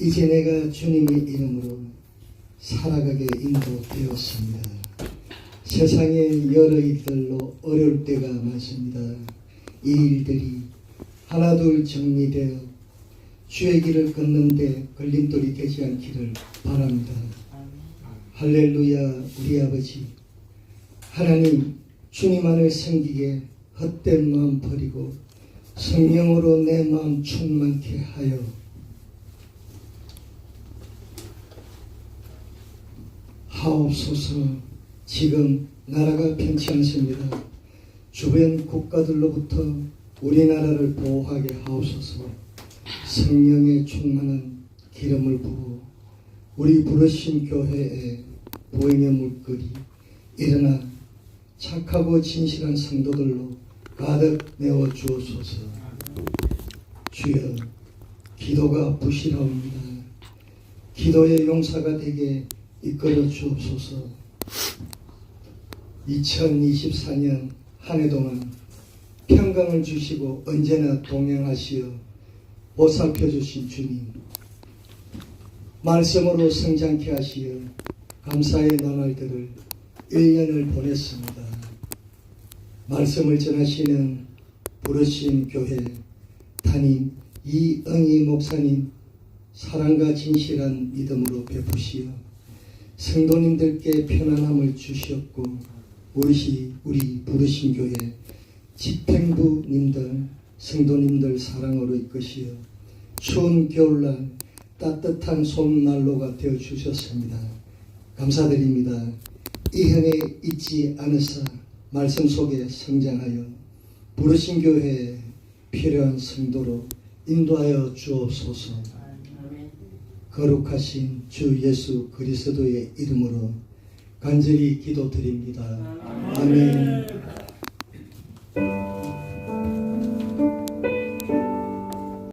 이제 내가 주님의 이름으로 살아가게 인도되었습니다. 세상의 여러 일들로 어려울 때가 많습니다. 이 일들이 하나둘 정리되어 주의 길을 걷는데 걸림돌이 되지 않기를 바랍니다. 할렐루야 우리 아버지 하나님 주님만을 섬기게 헛된 마음 버리고 성령으로 내 마음 충만케 하여 하옵소서 지금 나라가 편치 않습니다. 주변 국가들로부터 우리나라를 보호하게 하옵소서. 성령의 충만한 기름을 부어 우리 부르신 교회에 보행의 물거리 일어나 착하고 진실한 성도들로 가득 메워 주옵소서. 주여 기도가 부실하옵니다. 기도의 용사가 되게 이끌어 주옵소서 2024년 한 해 동안 평강을 주시고 언제나 동행하시어 보살펴 주신 주님 말씀으로 성장케 하시어 감사의 나날들을 1년을 보냈습니다. 말씀을 전하시는 부르신 교회 담임 이응희 목사님 사랑과 진실한 믿음으로 베푸시어 성도님들께 편안함을 주시었고 우리 우리 부르신 교회 집행부님들 성도님들 사랑으로 이끄시어 추운 겨울날 따뜻한 솜난로가 되어 주셨습니다. 감사드립니다. 이 현에 잊지 않으사 말씀 속에 성장하여 부르신 교회에 필요한 성도로 인도하여 주옵소서. 거룩하신 주 예수 그리스도의 이름으로 간절히 기도드립니다. 아멘.